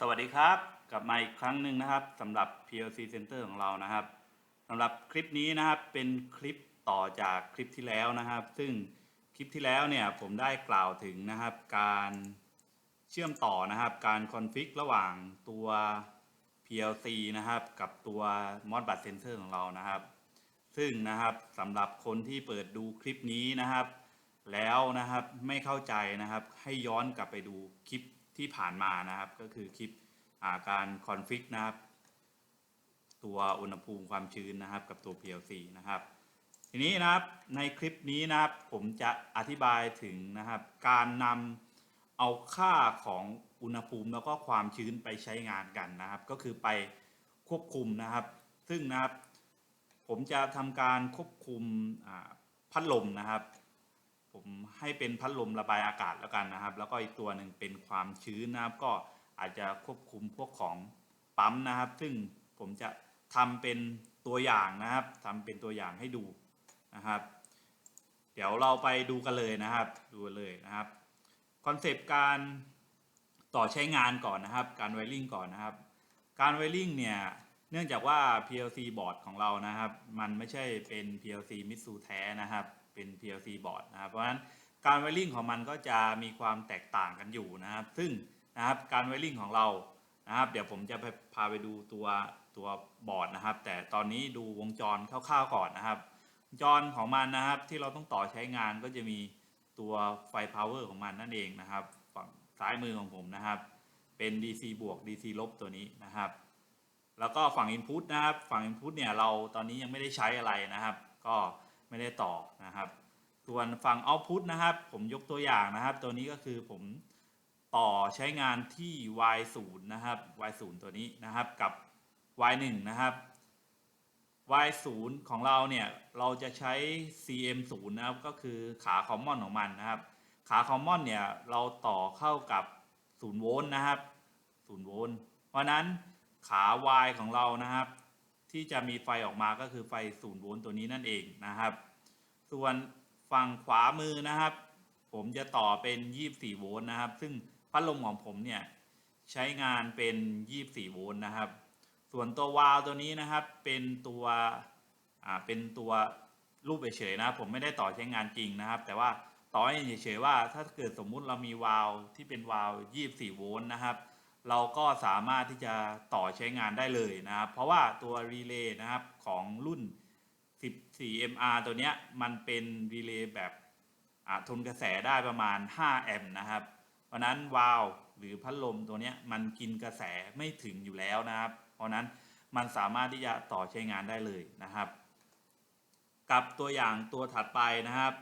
สวัสดีครับ กลับมาอีกครั้งหนึ่งนะครับสำหรับ PLC Center ของเรานะครับสำหรับคลิปนี้นะครับเป็นคลิปต่อจากคลิปที่แล้วนะครับ ซึ่งคลิปที่แล้วเนี่ยผมได้กล่าวถึงนะครับ การเชื่อมต่อนะครับ การคอนฟิกระหว่างตัว PLC นะครับ กับตัว Modbus Sensor ของเรานะครับ ซึ่งนะครับสำหรับคนที่เปิดดูคลิปนี้นะครับ แล้วนะครับไม่เข้าใจนะครับให้ย้อนกลับไปดูคลิป ที่ผ่านมานะครับ ก็คือคลิปาการคอนฟิกนะครับ ตัวอุณหภูมิความชื้นนะครับ กับตัว PLC นะครับ ทีนี้นะครับในคลิปนี้นะครับ ผมจะอธิบายถึงนะครับ การนำเอาค่าของอุณหภูมิแล้วก็ความชื้นไปใช้งานกันนะครับ ก็คือไปควบคุมนะครับ ซึ่งนะครับ ผมจะทำการควบคุมพัดลมนะครับ ผมให้เป็นพัดลมระบายอากาศแล้วกันนะครับ แล้วก็อีกตัวหนึ่งเป็นความชื้นนะครับ ก็อาจจะควบคุมพวกของปั๊มนะครับ ซึ่งผมจะทำเป็นตัวอย่างนะครับทำเป็นตัวอย่างให้ดูนะครับ เดี๋ยวเราไปดูกันเลยนะครับ ดูเลยนะครับคอนเซปต์การต่อใช้งานก่อนนะครับ การไวริ่งก่อนนะครับ การไวริ่งเนี่ยเนื่องจากว่า PLC บอร์ดของเรานะครับ มันไม่ใช่เป็น PLC มิตซูแท้นะครับ เป็น PLC บอร์ดนะครับ เพราะฉะนั้นการไวริ่งของมันก็จะมีความแตกต่างกันอยู่นะครับ ซึ่งนะครับการไวริ่งของเรานะครับ เดี๋ยวผมจะพาไปดูตัวตัวบอร์ดนะครับ แต่ตอนนี้ดูวงจรคร่าวๆก่อนนะครับ วงจรของมันนะครับที่เราต้องต่อใช้งานก็จะมีตัวไฟ power ของมันนั่นเองนะครับ ฝั่งซ้ายมือของผมนะครับ เป็น DC บวก DC ลบตัวนี้นะครับ แล้วก็ฝั่ง Input นะครับ ฝั่ง Input เนี่ยเราตอนนี้ยังไม่ได้ใช้อะไรนะครับ ก็ ไม่ได้ต่อนะครับ ส่วนฝั่ง Output นะครับ ผมยกตัวอย่างนะครับ ตัวนี้ก็คือผมต่อใช้งานที่ Y0 นะครับ Y0 ตัวนี้นะครับกับ Y1 นะครับ Y0 ของเราเนี่ยเราจะใช้ CM0 นะครับก็คือขาคอมมอนของมันนะครับ ขาคอมมอนเนี่ยเราต่อเข้ากับ0โวลต์นะครับ0โวลต์เพราะฉะนั้นขา Y ของเรานะครับ ที่จะมีไฟออกมาก็คือไฟ0โวลต์ตัวนี้นั่นเองนะครับ ส่วนฝั่งขวามือนะครับ ผมจะต่อเป็น 24 โวลต์นะครับ ซึ่งพัดลมของผมเนี่ยใช้งานเป็น 24 โวลต์นะครับ ส่วนตัววาล์วตัวนี้นะครับเป็นตัวอ่าเป็นตัวรูปเฉยๆนะผมไม่ได้ต่อใช้งานจริงนะครับ แต่ว่าต่อให้เฉยๆว่าถ้าเกิดสมมุติเรามีวาล์วที่เป็นวาล์ว24 โวลต์นะครับ เราก็สามารถที่จะต่อใช้งานได้เลยนะครับ เพราะว่าตัวรีเลย์นะครับของรุ่น 14 MR ตัวเนี้ยมันเป็นรีเลย์แบบทนกระแสได้ประมาณ 5 แอมป์นะครับ เพราะนั้นวาล์วหรือพัดลมตัวเนี้ยมันกินกระแสไม่ถึงอยู่แล้วนะครับ เพราะนั้นมันสามารถที่จะต่อใช้งานได้เลยนะครับ กับตัวอย่างตัวถัดไปนะครับ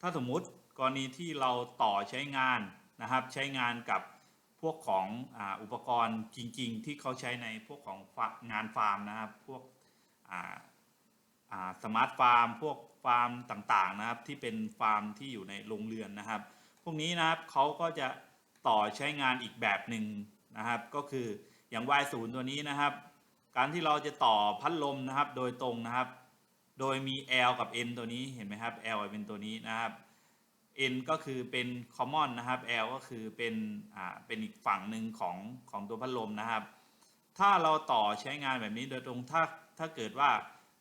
ถ้าสมมุติกรณีที่เราต่อใช้งานนะครับ ใช้งานกับพวกของออุปกรณ์จริง ๆ ที่เขาใช้ในพวกของงานฟาร์มนะครับ พวก สมาร์ทฟาร์มพวกฟาร์มต่างๆนะครับที่เป็นฟาร์มที่อยู่ในโรงเรือนนะครับ พวกนี้นะครับเขาก็จะต่อใช้งานอีกแบบหนึ่งนะครับ ก็คืออย่าง Y0 ตัวนี้นะครับ การที่เราจะต่อพัดลมนะครับโดยตรงนะครับ โดยมี L กับ N ตัวนี้เห็นไหมครับ L เป็นตัวนี้นะครับ N ก็คือเป็น common นะครับ L ก็คือเป็นอ่าเป็นอีกฝั่งหนึ่งของของตัวพัดลมนะครับ ถ้าเราต่อใช้งานแบบนี้โดยตรงถ้าถ้าเกิดว่า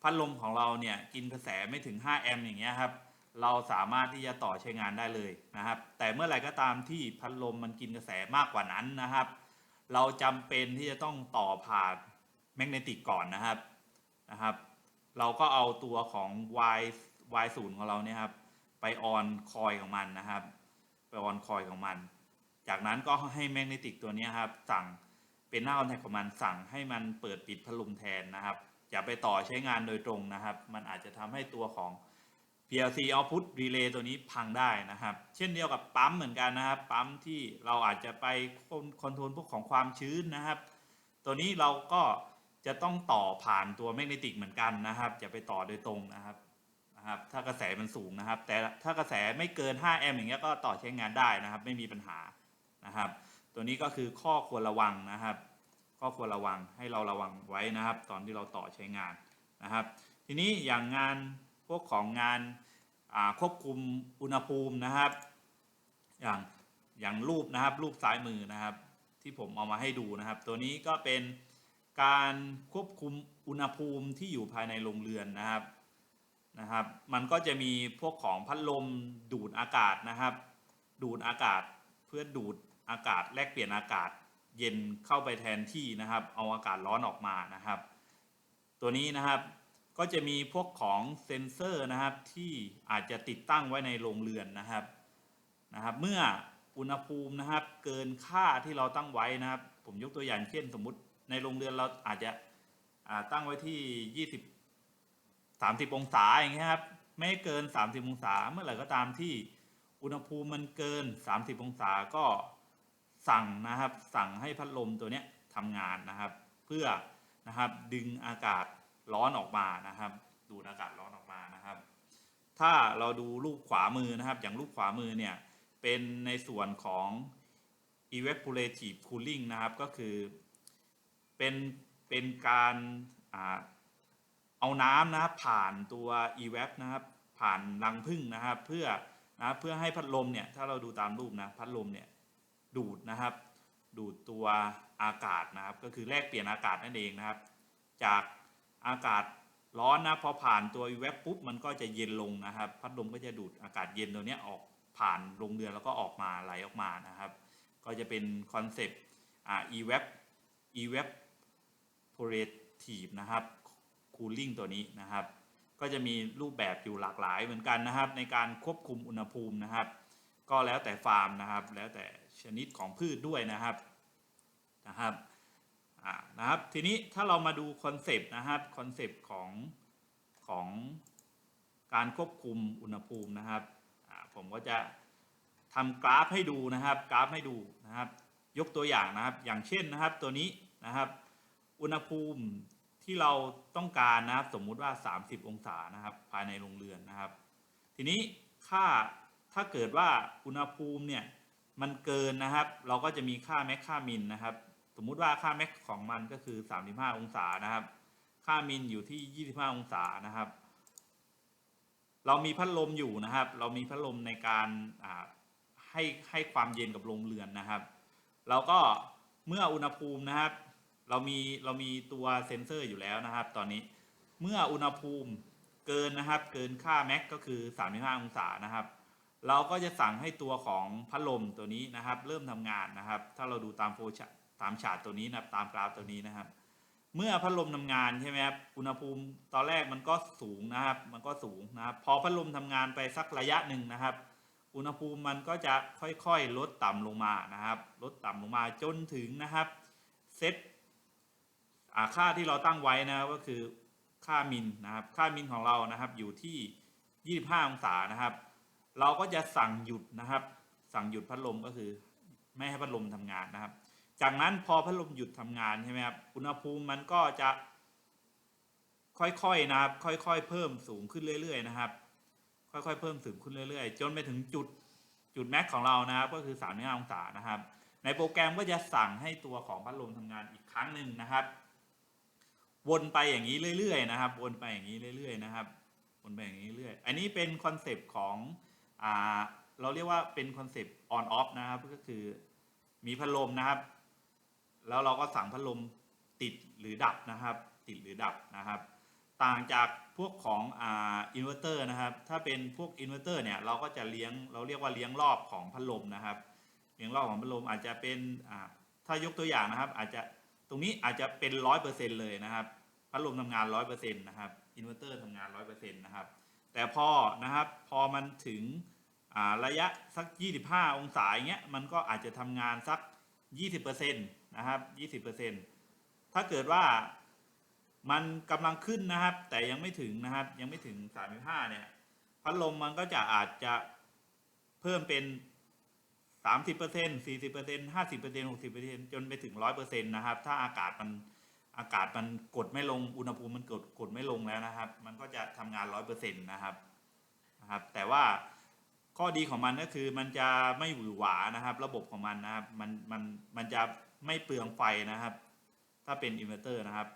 พัดลมของเราเนี่ยกินกระแสไม่ถึง 5 แอมป์อย่างเงี้ยครับ เราสามารถที่จะต่อใช้งานได้เลยนะครับ แต่เมื่อไหร่ก็ตามที่พัดลมมันกินกระแสมากกว่านั้นนะครับ เราจำเป็นที่จะต้องต่อผ่านแมกเนติกก่อนนะครับนะครับ เราก็เอาตัวของ Y Y0 ของเราเนี่ยครับไปออนคอยของมันนะครับ ไปออนคอยของมัน จากนั้นก็ให้แมกเนติกตัวนี้ครับสั่งเป็นหน้าคอนแทคของมันสั่งให้มันเปิดปิดพัดลมแทนนะครับ อย่าไปต่อใช้งานโดยตรงนะครับ มันอาจจะทำให้ตัวของ PLC output relay ตัวนี้พังได้นะครับ เช่นเดียวกับปั๊มเหมือนกันนะครับ ปั๊มที่เราอาจจะไปคอนโทรลพวกของความชื้นนะครับ ตัวนี้เราก็จะต้องต่อผ่านตัวแมกเนติกเหมือนกันนะครับอย่าไปต่อโดยตรงนะครับนะครับ ถ้ากระแสมันสูงนะครับ แต่ถ้ากระแสไม่เกิน 5 แอมป์อย่างเงี้ยก็ต่อใช้งานได้นะครับ ไม่มีปัญหานะครับ ตัวนี้ก็คือข้อควรระวังนะครับ ข้อควรระวังให้เราระวังไว้นะครับ ตอนที่เราต่อใช้งานนะครับ ทีนี้อย่างงานพวกของงานควบคุมอุณหภูมินะครับ อย่างอย่างรูปนะครับรูปซ้ายมือนะครับ ที่ผมเอามาให้ดูนะครับ ตัวนี้ก็เป็นการควบคุมอุณหภูมิที่อยู่ภายในโรงเรือนนะครับนะครับ มันก็จะมีพวกของพัดลมดูดอากาศนะครับ ดูดอากาศเพื่อดูดอากาศแลกเปลี่ยนอากาศ เย็นเข้าไปแทนที่นะครับ เอาอากาศร้อนออกมานะครับ ตัวนี้นะครับก็จะมีพวกของเซ็นเซอร์นะครับที่อาจจะติดตั้งไว้ในโรงเรือนนะครับนะครับ เมื่ออุณหภูมินะครับ เกินค่าที่เราตั้งไว้นะครับ ผมยกตัวอย่างเช่น สมมุติในโรงเรือนเราอาจจะตั้งไว้ที่ 20 30 องศาอย่างเงี้ยครับไม่เกิน 30 องศาเมื่อไหร่ก็ตามที่อุณหภูมิมันเกิน 30 องศาก็ สั่งนะครับสั่งให้พัดลมตัวเนี้ยทำงานนะครับ เพื่อนะครับดึงอากาศร้อนออกมานะครับ ดูดอากาศร้อนออกมานะครับ ถ้าเราดูรูปขวามือนะครับ อย่างรูปขวามือเนี่ยเป็นในส่วนของ evaporative cooling นะครับก็คือเป็นเป็นการอาเอาน้ำนะครับผ่านตัว evap นะครับผ่านรังผึ้งนะครับ เพื่อนะเพื่อให้พัดลมเนี่ยถ้าเราดูตามรูปนะพัดลมเนี่ย ดูดนะครับ ดูดตัวอากาศนะครับ ก็คือแลกเปลี่ยนอากาศนั่นเองนะครับ จากอากาศร้อนนะพอผ่านตัว e v a p ปุ๊บมันก็จะเย็นลงนะครับ พัดลมก็จะดูดอากาศเย็นตัวนี้ออกผ่านโรงเรือนแล้วก็ออกมาไหลออกมานะครับ ก็จะเป็นคอนเซปต์อ่า e v a p evaporative นะครับ cooling ตัวนี้นะครับ ก็จะมีรูปแบบอยู่หลากหลายเหมือนกันนะครับ ในการควบคุมอุณหภูมินะครับ ก็แล้วแต่ฟาร์มนะครับ แล้วแต่ ชนิดของพืชด้วยนะครับนะครับนะครับทีนี้ถ้าเรามาดูคอนเซปต์นะครับคอนเซปต์ของของการควบคุมอุณหภูมินะครับผมก็จะทำกราฟให้ดูนะครับกราฟให้ดูนะครับ ยกตัวอย่างนะครับ อย่างเช่นนะครับตัวนี้นะครับ อุณหภูมิที่เราต้องการนะครับสมมุติว่า 30 องศานะครับ ภายในโรงเรือนนะครับ ทีนี้ค่าถ้าเกิดว่าอุณหภูมิเนี่ย มันเกินนะครับ เราก็จะมีค่าแม็กค่ามินนะครับ สมมุติว่าค่าแม็กของมันก็คือ 35 องศานะครับ ค่ามินอยู่ที่ 25 องศานะครับ เรามีพัดลมอยู่นะครับ เรามีพัดลมในการให้ให้ความเย็นกับโรงเรือนนะครับ เราก็เมื่ออุณหภูมินะครับ เรามีเรามีตัวเซ็นเซอร์อยู่แล้วนะครับ ตอนนี้เมื่ออุณหภูมิเกินนะครับ เกินค่าแม็กก็คือ 35 องศานะครับ เราก็จะสั่งให้ตัวของพัดลมตัวนี้นะครับ เริ่มทำงานนะครับ ถ้าเราดูตามโฟชตามฉากตัวนี้นะตามกราฟตัวนี้นะครับ เมื่อพัดลมทำงานใช่ไหมครับอุณหภูมิตอนแรกมันก็สูงนะครับ มันก็สูงนะครับพอพัดลมทำงานไปสักระยะหนึ่งนะครับ อุณหภูมิมันก็จะค่อยๆลดต่ำลงมานะครับ ลดต่ำลงมาจนถึงนะครับเซตค่าที่เราตั้งไว้นะก็คือค่ามินนะครับ ค่ามินของเรานะครับอยู่ที่ 25 องศานะครับ เราก็จะสั่งหยุดนะครับ สั่งหยุดพัดลมก็คือ ไม่ให้พัดลมทำงานนะครับ จากนั้นพอพัดลมหยุดทำงานใช่ไหมครับอุณหภูมิมันก็จะ ค่อยๆนะครับ ค่อยๆ เพิ่มสูงขึ้นเรื่อย ๆ นะครับ ค่อยๆ เพิ่มสูงขึ้นเรื่อยๆ จนไปถึงจุดจุดแม็กของเรานะครับ ก็คือ35องศานะครับ ในโปรแกรมก็จะสั่งให้ตัวของพัดลมทำงานอีกครั้งหนึ่งนะครับวนไปอย่างนี้เรื่อยๆนะครับ วนไปอย่างนี้เรื่อยๆนะครับ วนไปอย่างนี้เรื่อย อันนี้เป็นคอนเซปต์ของ เราเรียกว่าเป็นคอนเซปต์ on off นะครับ ก็คือมีพัดลมนะครับ แล้วเราก็สั่งพัดลมติดหรือดับนะครับ ติดหรือดับนะครับ ต่างจากพวกของอ่าอินเวอร์เตอร์นะครับ ถ้าเป็นพวกอินเวอร์เตอร์เนี่ยเราก็จะเลี้ยงเราเรียกว่าเลี้ยงรอบของพัดลมนะครับ เลี้ยงรอบของพัดลมอาจจะเป็นอ่าถ้ายกตัวอย่างนะครับ อาจจะตรงนี้อาจจะเป็นร้อยเปอร์เซ็นเลยนะครับ พัดลมทำงานร้อยเปอร์เซ็นต์นะครับอินเวอร์เตอร์ทำงานร้อยเปอร์เซ็นต์นะครับ แต่พอนะครับพอมันถึงระยะสัก 25 องศาอย่างเงี้ยมันก็อาจจะทำงานสัก 20%นะครับ 20%ถ้าเกิดว่ามันกำลังขึ้นนะครับ แต่ยังไม่ถึงนะครับ ยังไม่ถึง 35 เนี่ย พัดลมมันก็จะอาจจะเพิ่มเป็น 30% 40% 50% 60%จนไปถึง 100%นะครับ ถ้าอากาศมัน อากาศมันกดไม่ลงอุณหภูมิมันกดกดไม่ลงแล้วนะครับ มันก็จะทำงาน100%นะครับนะครับ แต่ว่าข้อดีของมันก็คือมันจะไม่หวือหวานะครับ ระบบของมันนะครับมันมันมันจะไม่เปลืองไฟนะครับ ถ้าเป็นอินเวอร์เตอร์นะครับ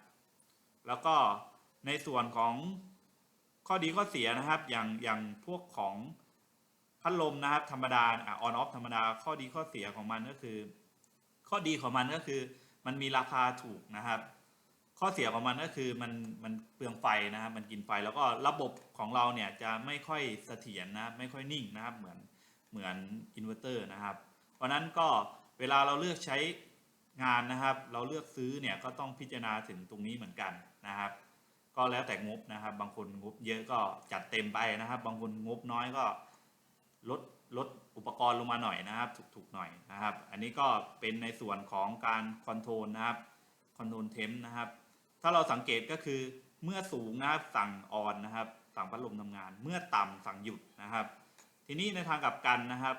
แล้วก็ในส่วนของข้อดีข้อเสียนะครับ อย่างอย่างพวกของพัดลมนะครับ ธรรมดาอ่าออนออฟธรรมดา ข้อดีข้อเสียของมันก็คือ ข้อดีของมันก็คือ มันมีราคาถูกนะครับ ข้อเสียของมันก็คือมันมันเปลืองไฟนะครับมันกินไฟแล้วก็ระบบของเราเนี่ยจะไม่ค่อยเสถียรนะไม่ค่อยนิ่งนะครับเหมือนเหมือนอินเวอร์เตอร์นะครับ เพราะฉะนั้นก็เวลาเราเลือกใช้งานนะครับ เราเลือกซื้อเนี่ยก็ต้องพิจารณาถึงตรงนี้เหมือนกันนะครับ ก็แล้วแต่งบนะครับ บางคนงบเยอะก็จัดเต็มไปนะครับ บางคนงบน้อยก็ลดลดอุปกรณ์ลงมาหน่อยนะครับถูกๆหน่อยนะครับ อันนี้ก็เป็นในส่วนของการคอนโทรลนะครับคอนโทรลเทมนะครับ ถ้าเราสังเกตก็คือเมื่อสูงนะครับสั่งออนนะครับ สั่งพัดลมทำงาน เมื่อต่ำสั่งหยุดนะครับ ทีนี้ในทางกลับกันนะครับ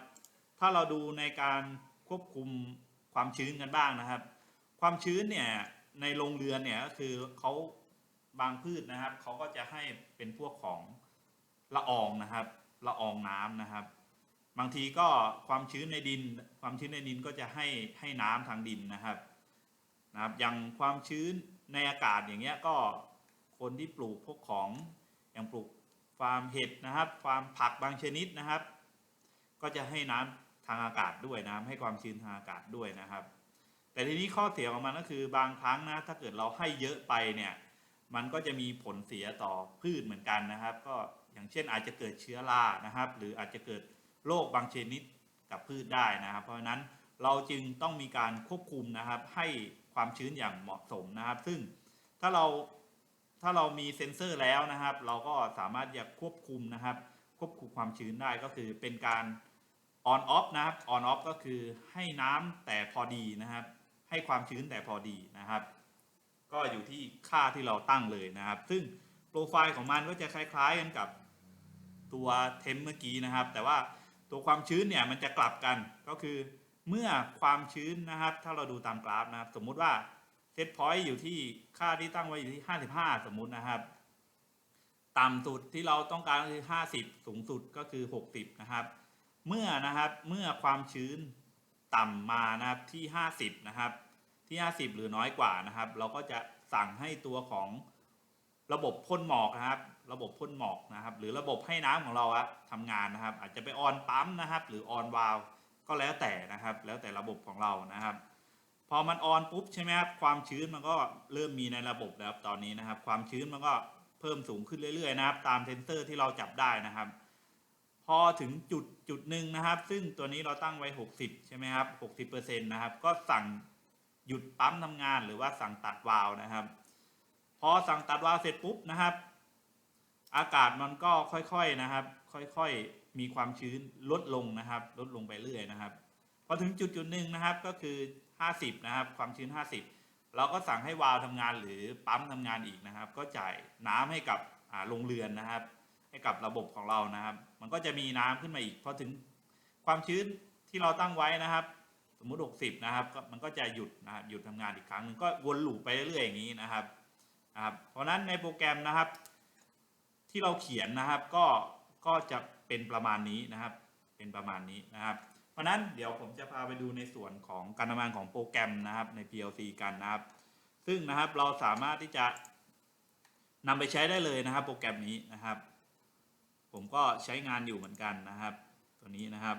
ถ้าเราดูในการควบคุมความชื้นกันบ้างนะครับ ความชื้นเนี่ยในโรงเรือนเนี่ยก็คือเขาบางพืชนะครับเขาก็จะให้เป็นพวกของละอองนะครับละอองน้ำนะครับ บางทีก็ความชื้นในดิน ความชื้นในดินก็จะให้ให้น้ำทางดินนะครับนะครับอย่างความชื้น ในอากาศอย่างเงี้ยก็คนที่ปลูกพวกของอย่างปลูกฟาร์มเห็ดนะครับฟาร์มผักบางชนิดนะครับ ก็จะให้น้ำทางอากาศด้วยนะครับให้ความชื้นทางอากาศด้วยนะครับ แต่ทีนี้ข้อเสียของมันก็คือบางครั้งนะถ้าเกิดเราให้เยอะไปเนี่ยมันก็จะมีผลเสียต่อพืชเหมือนกันนะครับ ก็อย่างเช่นอาจจะเกิดเชื้อรานะครับ หรืออาจจะเกิดโรคบางชนิดกับพืชได้นะครับ เพราะฉะนั้นเราจึงต้องมีการควบคุมนะครับให้ ความชื้นอย่างเหมาะสมนะครับ ซึ่งถ้าเราถ้าเรามีเซ็นเซอร์แล้วนะครับ เราก็สามารถจะควบคุมนะครับ ควบคุมความชื้นได้ก็คือเป็นการ on off นะครับ on off ก็คือให้น้ำแต่พอดีนะครับ ให้ความชื้นแต่พอดีนะครับ ก็อยู่ที่ค่าที่เราตั้งเลยนะครับ ซึ่งโปรไฟล์ของมันก็จะคล้ายๆกันกับตัวเทมเมื่อกี้นะครับ แต่ว่าตัวความชื้นเนี่ยมันจะกลับกันก็คือ เมื่อความชื้นนะครับ ถ้าเราดูตามกราฟนะครับ สมมุติว่าเซตพอยต์อยู่ที่ค่าที่ตั้งไว้อยู่ที่ 55 สมมุตินะครับ ต่ำสุดที่เราต้องการคือ 50 สูงสุดก็คือ 60 นะครับ เมื่อนะครับเมื่อความชื้นต่ำมานะครับที่ 50 นะครับ ที่ 50 หรือน้อยกว่านะครับ เราก็จะสั่งให้ตัวของระบบพ่นหมอกนะครับ ระบบพ่นหมอกนะครับ หรือระบบให้น้ำของเราอะทำงานนะครับ อาจจะไปออนปั๊มนะครับ หรือออนวาล์ว ก็แล้วแต่นะครับ แล้วแต่ระบบของเรานะครับ พอมันออนปุ๊บใช่ไหมครับความชื้นมันก็เริ่มมีในระบบแล้วตอนนี้นะครับ ความชื้นมันก็เพิ่มสูงขึ้นเรื่อยๆนะครับ ตามเซนเซอร์ที่เราจับได้นะครับ พอถึงจุดจุดหนึ่งนะครับ ซึ่งตัวนี้เราตั้งไว้ 60 ใช่ไหมครับ 60%นะครับ ก็สั่งหยุดปั๊มทำงานหรือว่าสั่งตัดวาล์วนะครับ พอสั่งตัดวาล์วเสร็จปุ๊บนะครับ อากาศมันก็ค่อยๆนะครับ ค่อยๆ มีความชื้นลดลงนะครับ ลดลงไปเรื่อยนะครับพอถึงจุดจุดหนึ่งนะครับก็คือ 50 นะครับ ความชื้น 50 เราก็สั่งให้วาล์วทำงานหรือปั๊มทำงานอีกนะครับ ก็จ่ายน้ำให้กับโรงเรือนนะครับ ให้กับระบบของเรานะครับ มันก็จะมีน้ำขึ้นมาอีกพอถึงความชื้นที่เราตั้งไว้นะครับ สมมุติ 60 นะครับมันก็จะหยุดนะครับหยุดทำงานอีกครั้งหนึ่งก็วนลูปไปเรื่อยอย่างนี้นะครับนะครับ เพราะนั้นในโปรแกรมนะครับ ที่เราเขียนนะครับก็ก็จะ เป็นประมาณนี้นะครับ เป็นประมาณนี้นะครับ เพราะนั้นเดี๋ยวผมจะพาไปดูในส่วนของการทำงานของโปรแกรมนะครับใน PLC กันนะครับ ซึ่งนะครับเราสามารถที่จะนำไปใช้ได้เลยนะครับ โปรแกรมนี้นะครับ ผมก็ใช้งานอยู่เหมือนกันนะครับ ตัวนี้นะครับ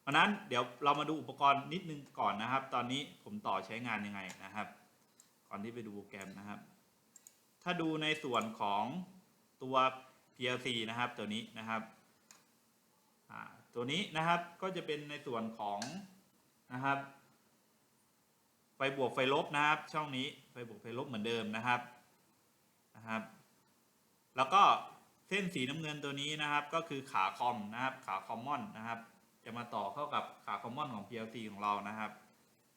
เพราะนั้นเดี๋ยวเรามาดูอุปกรณ์นิดนึงก่อนนะครับ ตอนนี้ผมต่อใช้งานยังไงนะครับ ก่อนที่ไปดูโปรแกรมนะครับ ถ้าดูในส่วนของตัว PLC นะครับตัวนี้นะครับ ตัวนี้นะครับก็จะเป็นในส่วนของนะครับไฟบวกไฟลบนะครับ ช่องนี้ไฟบวกไฟลบเหมือนเดิมนะครับนะครับ แล้วก็เส้นสีน้ำเงินตัวนี้นะครับ ก็คือขาคอมนะครับ ขาคอมมอนนะครับ จะมาต่อเข้ากับขาคอมมอนของ PLC ของเรานะครับ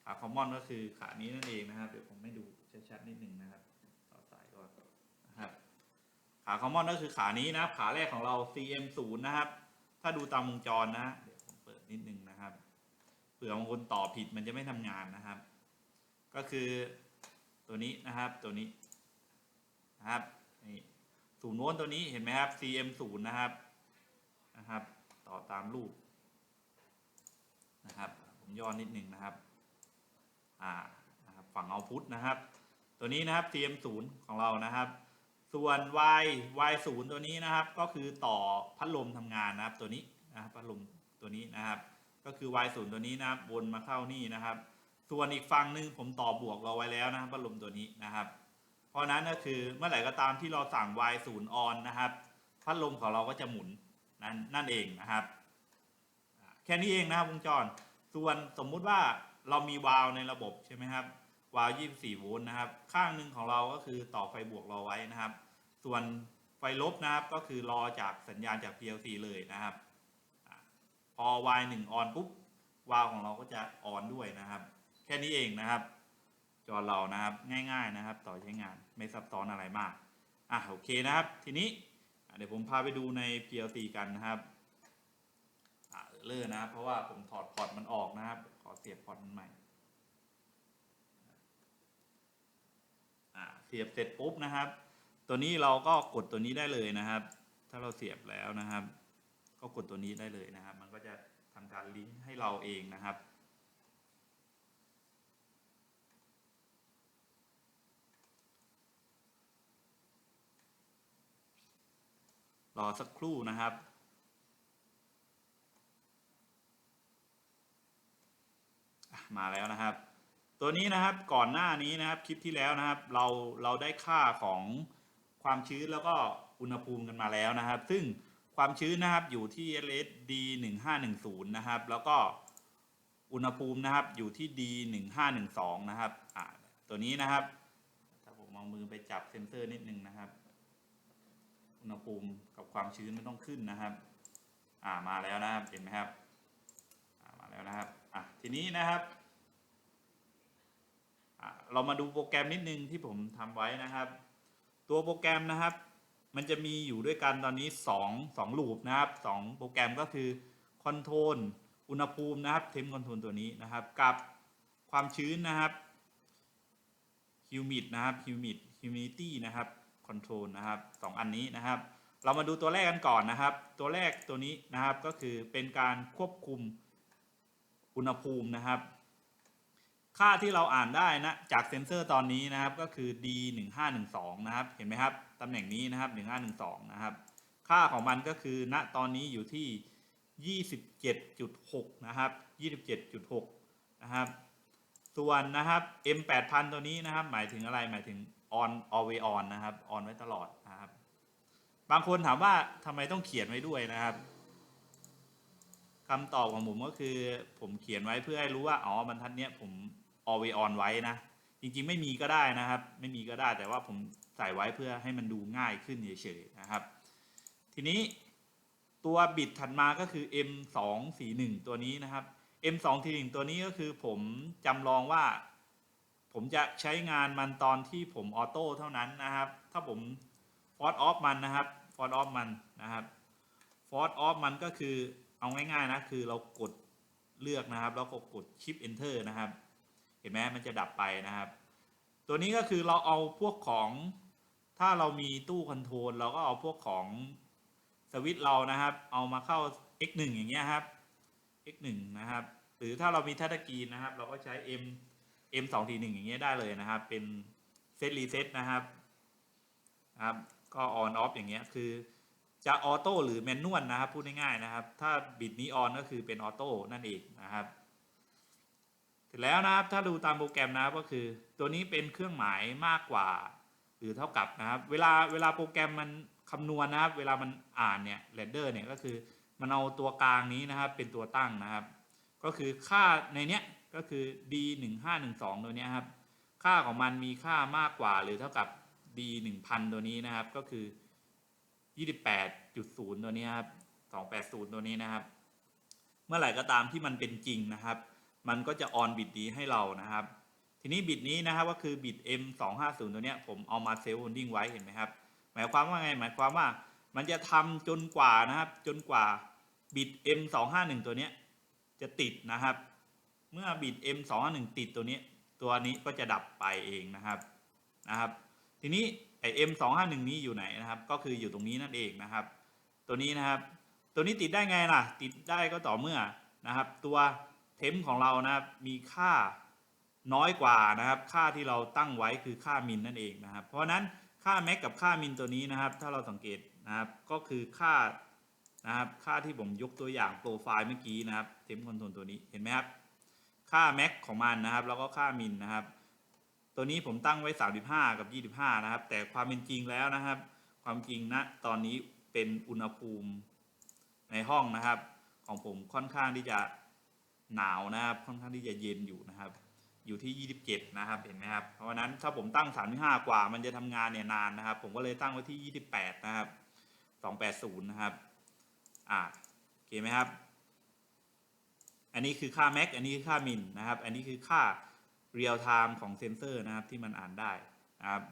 ขาคอมมอนก็คือขานี้นั่นเองนะครับ เดี๋ยวผมให้ดูชัดๆนิดนึงนะครับต่อสายก่อนนะครับ ขาคอมมอนก็คือขานี้นะครับ ขาแรกของเรา CM0 นะครับ ถ้าดูตามวงจรนะ เดี๋ยวผมเปิดนิดนึงนะครับเผื่อบางคนต่อผิดมันจะไม่ทำงานนะครับ ก็คือตัวนี้นะครับตัวนี้นะครับนี่ศูนย์โน้นตัวนี้เห็นไหมครับ CM0 นย์นะครับนะครับ ต่อตามรูปนะครับ ผมย่อนิดนึงนะครับอ่านะครับฝั่งเอาพุทนะครับ ตัวนี้นะครับ CM0 ของเรานะครับ ส่วน y y 0ตัวนี้นะครับ ก็คือต่อพัดลมทำงานนะครับ ตัวนี้นะครับพัดลมตัวนี้นะครับ ก็คือ y 0ตัวนี้นะครับวนมาเข้านี่นะครับ ส่วนอีกฝั่งหนึ่งผมต่อบวกเราไว้แล้วนะครับพัดลมตัวนี้นะครับ เพราะนั้นก็คือเมื่อไหร่ก็ตามที่เราสั่ง y 0 on ออนนะครับ พัดลมของเราก็จะหมุนนั่นนั่นเองนะครับ แค่นี้เองนะครับวงจร ส่วนสมมุติว่าเรามีวาล์วในระบบใช่ไหมครับ วาล์ว24 โวลต์นะครับ ข้างหนึ่งของเราก็คือต่อไฟบวกราไว้นะครับ ส่วนไฟลบนะครับก็คือรอจากสัญญาณจาก PLC เลยนะครับอาพอ Y 1 on ปุ๊บวาล์วของเราก็จะออนด้วยนะครับ แค่นี้เองนะครับ จอเรานะครับง่าย ๆนะครับ ต่อใช้งานไม่ซับซ้อนอะไรมากอะโอเคนะครับ ทีนี้เดี๋ยวผมพาไปดูใน PLC กันนะครับเลอนะครับเพราะว่าผมถอดพอร์ตมันออกนะครับ ขอเสียบพอร์ตมันใหม่อะ เสียบเสร็จปุ๊บนะครับ ตัวนี้เราก็กดตัวนี้ได้เลยนะครับ ถ้าเราเสียบแล้วนะครับ ก็กดตัวนี้ได้เลยนะครับ มันก็จะทำการลิงก์ให้เราเองนะครับรอสักครู่นะครับมาแล้วนะครับ ตัวนี้นะครับก่อนหน้านี้นะครับคลิปที่แล้วนะครับ เราเราได้ค่าของความชื้นแล้วก็อุณหภูมิกันมาแล้วนะครับ ซึ่งความชื้นนะครับอยู่ที่ LSD 1510นะครับ แล้วก็อุณหภูมินะครับอยู่ที่ D 1512นะครับอ่าตัวนี้นะครับถ้าผมเอามือไปจับเซนเซอร์นิดนึงนะครับ อุณหภูมิกับความชื้นไม่ต้องขึ้นนะครับอ่ามาแล้วนะครับเห็นไหมครับอ่ามาแล้วนะครับอะทีนี้นะครับ เรามาดูโปรแกรมนิดนึงที่ผมทำไว้นะครับ ตัวโปรแกรมนะครับ มันจะมีอยู่ด้วยกันตอนนี้ 2 2ลูปนะครับ 2 โปรแกรมก็คือคอนโทรลอุณหภูมินะครับเทมคอนโทรลตัวนี้นะครับ กับความชื้นนะครับฮิวมิดนะครับฮิวมิดฮิวมิตี้นะครับคอนโทรลนะครับสองอันนี้นะครับ เรามาดูตัวแรกกันก่อนนะครับ ตัวแรกตัวนี้นะครับก็คือเป็นการควบคุมอุณหภูมินะครับ ค่าที่เราอ่านได้นะจากเซนเซอร์ตอนนี้นะครับก็คือ D 1 5 1 2นะครับเห็นไหมครับตำแหน่งนี้นะครับ1512นะครับค่าของมันก็คือณตอนนี้อยู่ที่ 27.6นะครับ27.6นะครับส่วนนะครับ M 8000 ตัวนี้นะครับหมายถึงอะไรหมายถึง on always on นะครับ on ไว้ตลอดนะครับ บางคนถามว่าทำไมต้องเขียนไว้ด้วยนะครับคำตอบของผมก็คือผมเขียนไว้เพื่อให้รู้ว่าอ๋อบรรทัดเนี้ยผม always on ไว้นะ จริงๆไม่มีก็ได้นะครับ ไม่มีก็ได้แต่ว่าผมใส่ไว้เพื่อให้มันดูง่ายขึ้นเฉยๆนะครับ ทีนี้ตัวบิตถัดมาก็คือ M 2 4 1 ตัวนี้นะครับ M 2 4 1 ตัวนี้ก็คือผมจำลองว่า ผมจะใช้งานมันตอนที่ผมออโต้เท่านั้นนะครับ ถ้าผมฟอร์ off มันนะครับฟอร์ off มันนะครับฟอร์ off มันก็คือเอาง่ายๆนะ คือเรากดเลือกนะครับ แล้วก็กด shift enter นะครับ เห็นไหมมันจะดับไปนะครับ ตัวนี้ก็คือเราเอาพวกของถ้าเรามีตู้คอนโทรลเราก็เอาพวกของสวิตเรานะครับ เอามาเข้า x1 อย่างเงี้ยครับ x1 นะครับ หรือถ้าเรามีทัชกีนนะครับ เราก็ใช้ m m 2 t 1อย่างเงี้ยได้เลยนะครับ เป็นเซตรีเซ็ตนะครับนะครับ ก็ on off อย่างเงี้ยคือจะออโต้หรือแมนนวลนะครับ พูดง่ายๆนะครับ ถ้าบิตนี้ออนก็คือเป็นออโต้นั่นเองนะครับ สร็จแล้วนะครับถ้าดูตามโปรแกรมนะครับก็คือ ตัวนี้เป็นเครื่องหมายมากกว่า หรือเท่ากับนะครับ เวลาเวลาโปรแกรมมันคำนวณนะครับ เวลามันอ่านเนี่ยเรดเดอร์เนี่ยก็คือมันเอาตัวกลางนี้นะครับเป็นตัวตั้งนะครับ ก็คือค่าในเนี้ยก็คือ d 1 5 1 2ตัวเนี้ยครับค่าของมันมีค่ามากกว่าหรือเท่ากับ d 1000ตัวนี้นะครับ ก็คือ 28.0 ตัวนี้ครับ280 ตัวนี้นะครับ เมื่อไหร่ก็ตามที่มันเป็นจริงนะครับ มันก็จะออนบิตนี้ให้เรานะครับ ทีนี้บิตนี้นะครับก็คือบิต M 2 5 0ตัวเนี้ยผมเอามาเซลล์โฮลดิ้งไว้เห็นไหมครับ หมายความว่าไง หมายความว่ามันจะทำจนกว่านะครับ จนกว่าบิต M 2 5 1ตัวเนี้ยจะติดนะครับ เมื่อบิต M 2 5 1ติดตัวนี้ ตัวนี้ก็จะดับไปเองนะครับ นะครับ ทีนี้ไอ้ M 2 5 1นี้อยู่ไหนนะครับ ก็คืออยู่ตรงนี้นั่นเองนะครับ ตัวนี้นะครับ ตัวนี้ติดได้ไงล่ะ ติดได้ก็ต่อเมื่อนะครับ ตัว เทมของเรานะครับมีค่าน้อยกว่านะครับ ค่าที่เราตั้งไว้คือค่ามินนั่นเองนะครับ เพราะนั้นค่าแม็กกับค่ามินตัวนี้นะครับ ถ้าเราสังเกตนะครับก็คือค่านะครับค่าที่ผมยกตัวอย่างโปรไฟล์เมื่อกี้นะครับเทมคอนโทรลตัวนี้เห็นไหมครับค่าแม็กของมันนะครับ แล้วก็ค่ามินนะครับ ตัวนี้ผมตั้งไว้ 35 กับ 25 นะครับ แต่ความเป็นจริงแล้วนะครับ ความจริงณตอนนี้เป็นอุณหภูมิในห้องนะครับ ของผมค่อนข้างที่จะ หนาวนะครับค่อนข้างที่จะเย็นอยู่นะครับ อยู่ที่ 27 นะครับเห็นไหมครับเพราะฉะนั้นถ้าผมตั้ง 35 กว่า มันจะทำงานเนี่ยนานนะครับ ผมก็เลยตั้งไว้ที่ 28 นะครับ 280 นะครับอ่าโอเคไหมครับ อันนี้คือค่า max อันนี้คือค่า min นะครับ อันนี้คือค่า real time ของเซนเซอร์นะครับที่มันอ่านได้นะครับ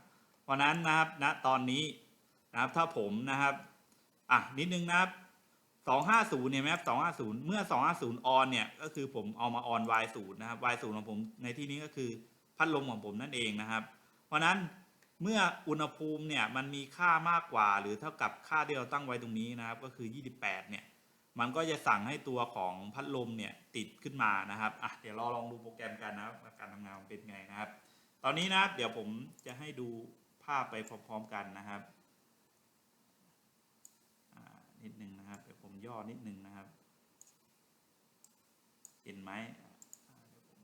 เพราะฉะนั้นนะครับณตอนนี้นะครับถ้าผมนะครับอะนิดนึงนะครับ 250เนี่ยไหมครับ250 เมื่อ 250ออนเนี่ยก็คือผมเอามาออน Y0 นะครับ Y0 ของผมในที่นี้ก็คือพัดลมของผมนั่นเองนะครับ เพราะนั้นเมื่ออุณหภูมิเนี่ยมันมีค่ามากกว่า หรือเท่ากับค่าที่เราตั้งไว้ตรงนี้นะครับ ก็คือ 28 เนี่ย มันก็จะสั่งให้ตัวของพัดลมเนี่ยติดขึ้นมานะครับอะเดี๋ยวเราลองดูโปรแกรมกันนะครับว่าการทำงานมันเป็นไงนะครับ ตอนนี้นะเดี๋ยวผมจะให้ดูภาพไปพร้อมๆกันนะครับนิดนึงนะครับ ย่อนิดนึงนะครับ เห็นไหมอ่าเดี๋ยวผม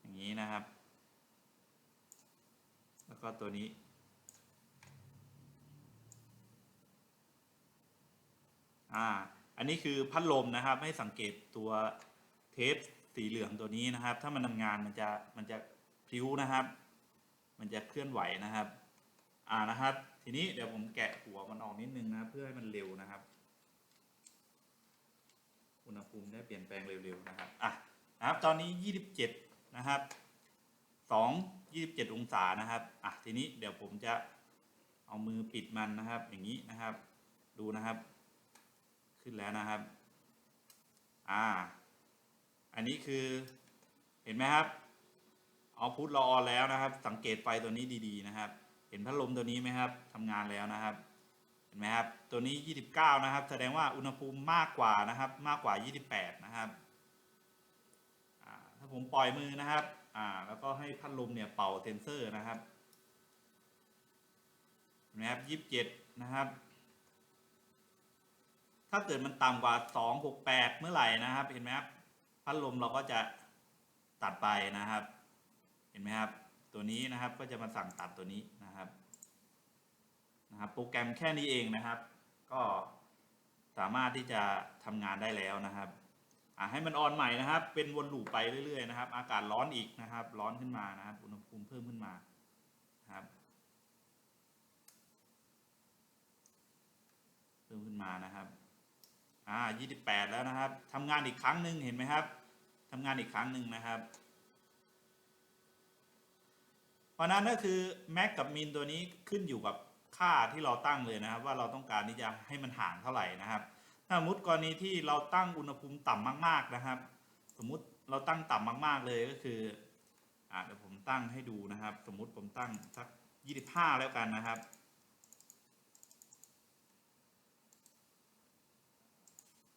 อย่างนี้นะครับ แล้วก็ตัวนี้อ่าอันนี้คือพัดลมนะครับ ให้สังเกตตัวเทปสีเหลืองตัวนี้นะครับ ถ้ามันทำงานมันจะมันจะ พลิ้วนะครับ มันจะเคลื่อนไหวนะครับ อ่านะครับ ทีนี้เดี๋ยวผมแกะหัวมันออกนิดนึงนะเพื่อให้มันเร็วนะครับ อุณหภูมิได้เปลี่ยนแปลงเร็วๆนะครับอะนะครับ ตอนนี้ 27 นะครับ 2 27 องศานะครับอะทีนี้เดี๋ยวผมจะเอามือปิดมันนะครับ อย่างนี้นะครับ ดูนะครับ ขึ้นแล้วนะครับ อ่า อันนี้คือเห็นไหมครับ เอาพุทเราออนแล้วนะครับ สังเกตไฟตัวนี้ดีๆนะครับ เห็นพัดลมตัวนี้ไหมครับทำงานแล้วนะครับ เห็นไหมครับ ตัวนี้ 29 นะครับ แสดงว่าอุณหภูมิมากกว่านะครับ มากกว่า 28 นะครับถ้าผมปล่อยมือนะครับอ่าแล้วก็ให้พัดลมเนี่ยเป่าเซนเซอร์นะครับเห็นไหมครับ27นะครับ ถ้าเกิดมันต่ำกว่า268เมื่อไหร่นะครับ เห็นไหมครับ พัดลมเราก็จะตัดไปนะครับ เห็นไหมครับ ตัวนี้นะครับก็จะมาสั่งตัดตัวนี้นะครับนะครับ โปรแกรมแค่นี้เองนะครับ ก็สามารถที่จะทำงานได้แล้วนะครับอ่าให้มันออนใหม่นะครับ เป็นวนลูปไปเรื่อยๆนะครับ อากาศร้อนอีกนะครับ ร้อนขึ้นมานะครับ อุณหภูมิเพิ่มขึ้นมานะครับเพิ่มขึ้นมานะครับอ่า28 แล้วนะครับทำงานอีกครั้งหนึ่งเห็นไหมครับทำงานอีกครั้งหนึ่งนะครับ เพ ราะนั้นก็คือแม็กกับมินตัวนี้ขึ้นอยู่กับค่าที่เราตั้งเลยนะครับ ว่าเราต้องการที่จะให้มันห่างเท่าไหร่นะครับ ถ้าสมมติกรณีที่เราตั้งอุณหภูมิต่ำมาก ๆนะครับ สมมุติเราตั้งต่ำมาก ๆเลยก็คืออ่าเดี๋ยวผมตั้งให้ดูนะครับ สมมุติผมตั้งสัก25แล้วกันนะครับ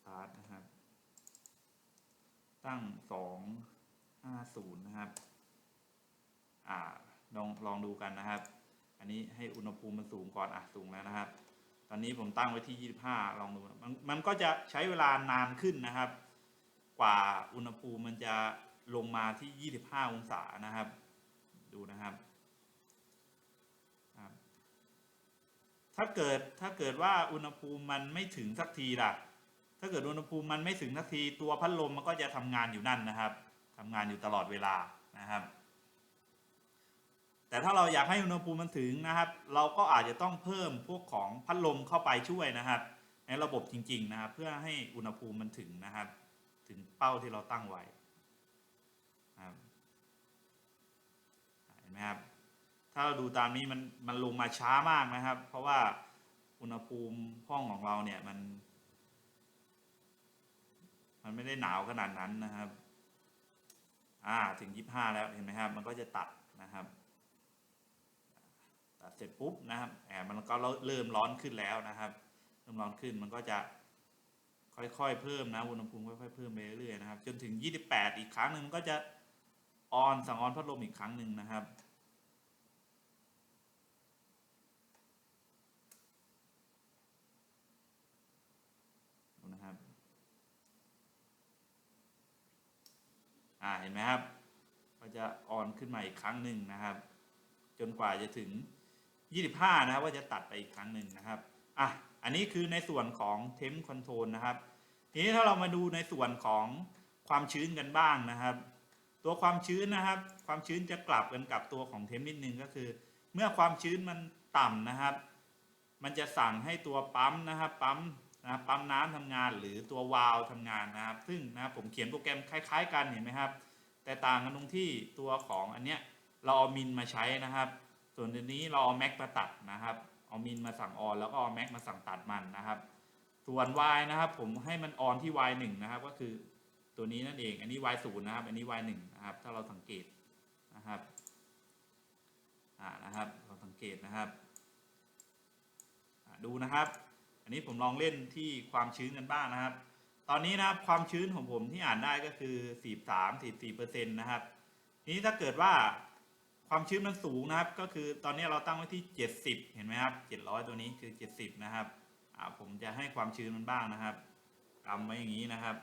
ตาร์ทนะครับ ตั้งสองห้าศูนย์นะครับ อ่า ลองลองดูกันนะครับ อันนี้ให้อุณหภูมิมันสูงก่อนอะสูงแล้วนะครับ ตอนนี้ผมตั้งไว้ที่ 25 ลองดูมันมันก็จะใช้เวลานานขึ้นนะครับ กว่าอุณหภูมิมันจะลงมาที่ 25 องศานะครับ ดูนะครับถ้าเกิดถ้าเกิดว่าอุณหภูมิมันไม่ถึงสักทีล่ะ ถ้าเกิดอุณหภูมิมันไม่ถึงนาทีตัวพัดลมมันก็จะทำงานอยู่นั่นนะครับทำงานอยู่ตลอดเวลานะครับ แต่ถ้าเราอยากให้อุณหภูมิมันถึงนะครับ เราก็อาจจะต้องเพิ่มพวกของพัดลมเข้าไปช่วยนะครับ ในระบบจริง ๆ นะครับ เพื่อให้อุณหภูมิมันถึงนะครับ ถึงเป้าที่เราตั้งไว้นะครับเห็นไหมครับถ้าเราดูตามนี้มันมันลงมาช้ามากนะครับ เพราะว่าอุณหภูมิห้องของเราเนี่ยมัน มันไม่ได้หนาวขนาดนั้นนะครับ อ่าถึงยี่ห้าแล้วเห็นไหมครับ มันก็จะตัดนะครับ เสร็จปุ๊บนะครับแอบมันก็เริ่มร้อนขึ้นแล้วนะครับ เริ่มร้อนขึ้นมันก็จะค่อยๆเพิ่มนะอุณหภูมิค่อยๆเพิ่มไปเรื่อยๆนะครับ จนถึง 28 อีกครั้งหนึ่งมันก็จะออนสั่งออนพัดลมอีกครั้งหนึ่งนะครับนะครับ อ่าเห็นไหมครับ ก็จะออนขึ้นมาอีกครั้งหนึ่งนะครับ จนกว่าจะถึง 25 นะครับว่าจะตัดไปอีกครั้งหนึ่งนะครับอะอันนี้คือในส่วนของเทมคอนโทรลนะครับ ทีนี้ถ้าเรามาดูในส่วนของความชื้นกันบ้างนะครับ ตัวความชื้นนะครับ ความชื้นจะกลับกันกับตัวของเทมนิดนึงก็คือ เมื่อความชื้นมันต่ำนะครับ มันจะสั่งให้ตัวปั๊มนะครับ ปั๊มนะปั๊มน้ำทำงานหรือตัววาล์วทำงานนะครับ ซึ่งนะผมเขียนโปรแกรมคล้าย ๆ กันเห็นไหมครับ แต่ต่างกันตรงที่ตัวของอันเนี้ยเราเอามินมาใช้นะครับ ส่วนตัวนี้เราเอาแม็กมาตัดนะครับ เอามินมาสั่งออนแล้วก็เอาแม็กมาสั่งตัดมันนะครับ ส่วน y นะครับ ผมให้มันออนที่ y 1นะครับ ก็คือตัวนี้นั่นเอง อันนี้ y 0นะครับ อันนี้ y 1นะครับ ถ้าเราสังเกตนะครับ อ่า นะครับ เราสังเกตนะครับ ดูนะครับ อันนี้ผมลองเล่นที่ความชื้นกันบ้างนะครับ ตอนนี้นะครับความชื้นของผมที่อ่านได้ก็คือ 43 44เปอร์เซ็นต์นะครับทีนี้ถ้าเกิดว่า ความชื้นมันสูงนะครับ ก็คือตอนนี้เราตั้งไว้ที่ 70 เห็นไหมครับ 700 ตัวนี้คือ 70 นะครับผมจะให้ความชื้นมันบ้างนะครับกำไว้อย่างนี้นะครับ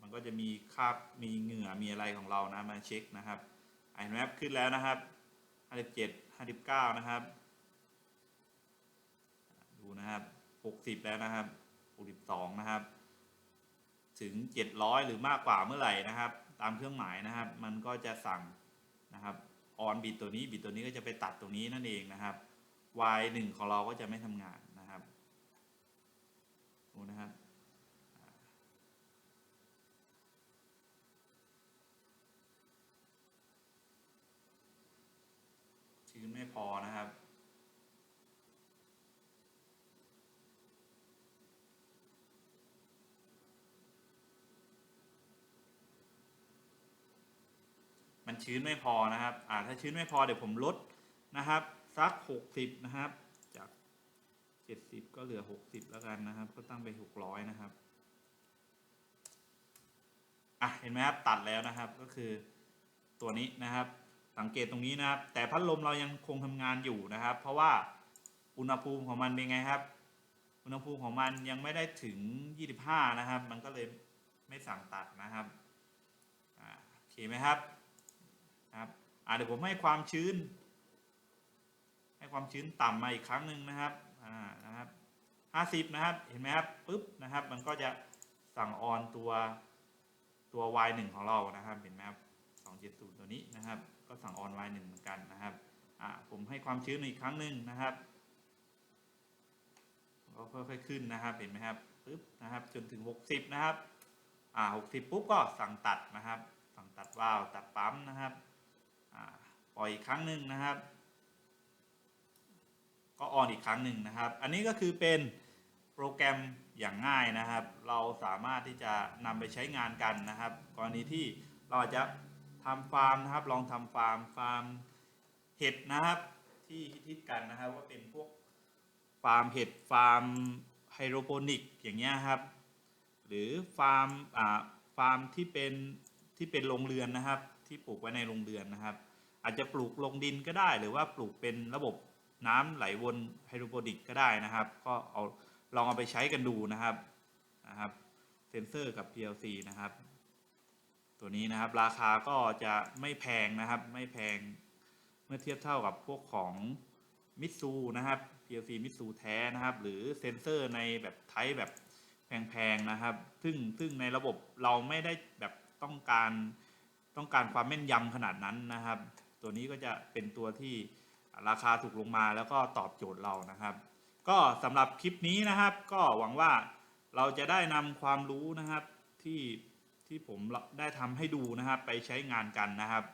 มันก็จะมีคราบมีเหงื่อมีอะไรของเรานะมาเช็คนะครับเห็นไหมครับขึ้นแล้วนะครับ 57 59 นะครับ ดูนะครับ 60 แล้วนะครับ62นะครับ ถึง 700 หรือมากกว่าเมื่อไหร่นะครับ ตามเครื่องหมายนะครับ มันก็จะสั่งนะครับ ออนบิตตัวนี้บิตตัวนี้ก็จะไปตัดตรงนี้นั่นเองนะครับ y 1ของเราก็จะไม่ทำงานนะครับดูนะครับอ่าชื้นไม่พอนะครับ มัน ชื้นไม่พอนะครับอ่าถ้าชื้นไม่พอเดี๋ยวผมลดนะครับสักหกสิบนะครับ จากเจ็ดสิบก็เหลือหกสิบแล้วกันนะครับ ก็ตั้งไปหกร้อยนะครับอะเห็นไหมครับตัดแล้วนะครับก็คือตัวนี้นะครับ สังเกตตรงนี้นะครับ แต่พัดลมเรายังคงทำงานอยู่นะครับ เพราะว่าอุณหภูมิของมันเป็นไงครับ อุณหภูมิของมันยังไม่ได้ถึง 25 นะครับ มันก็เลยไม่สั่งตัดนะครับโอเคไหมครับ นะครับอ่าเดี๋ยวผมให้ความชื้น ให้ความชื้นต่ำมาอีกครั้งหนึ่งนะครับอ่านะครับห้าสิบนะครับเห็นไหมครับปึ๊บนะครับ มันก็จะสั่งออนตัวตัว y 1ของเรานะครับเห็นไหมครับ270ตัวนี้นะครับ ก็สั่งออน y 1เหมือนกันนะครับอ่าผมให้ความชื้นอีกครั้งหนึ่งนะครับก็ค่อยๆขึ้นนะครับเห็นไหมครับปึ๊บนะครับจนถึง 60 นะครับ อ่า 60 ปุ๊บก็สั่งตัดนะครับ สั่งตัดวาล์วตัดปั๊มนะครับ ปล่อยอีกครั้งหนึ่งนะครับ ก็ออนอีกครั้งหนึ่งนะครับ อันนี้ก็คือเป็นโปรแกรมอย่างง่ายนะครับ เราสามารถที่จะนำไปใช้งานกันนะครับ กรณีที่เราอาจจะทำฟาร์มนะครับ ลองทำฟาร์มฟาร์มเห็ดนะครับที่ฮิตๆกันนะครับว่าเป็นพวกฟาร์มเห็ดฟาร์มไฮโดรโปนิกอย่างเงี้ยครับ หรือฟาร์มอ่าฟาร์มที่เป็นที่เป็นโรงเรือนนะครับ ที่ปลูกไว้ในโรงเรือนนะครับ อาจจะปลูกลงดินก็ได้ หรือว่าปลูกเป็นระบบน้ำไหลวนไฮโดรโปนิกก็ได้นะครับ ก็เอาลองเอาไปใช้กันดูนะครับนะครับเซนเซอร์กับ PLC นะครับ ตัวนี้นะครับราคาก็จะไม่แพงนะครับ ไม่แพงเมื่อเทียบเท่ากับพวกของมิตซูนะครับ PLC มิตซูแท้นะครับ หรือเซนเซอร์ในแบบไทป์แบบแพงๆนะครับ ซึ่งซึ่งในระบบเราไม่ได้แบบต้องการต้องการความแม่นยำขนาดนั้นนะครับ ตัวนี้ก็จะเป็นตัวที่ราคาถูกลงมาแล้วก็ตอบโจทย์เรานะครับ ก็สำหรับคลิปนี้นะครับ ก็หวังว่าเราจะได้นำความรู้นะครับที่ที่ผมได้ทำให้ดูนะครับ ไปใช้งานกันนะครับ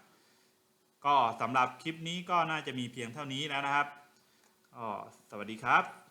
ก็สำหรับคลิปนี้ก็น่าจะมีเพียงเท่านี้แล้วนะครับก็สวัสดีครับ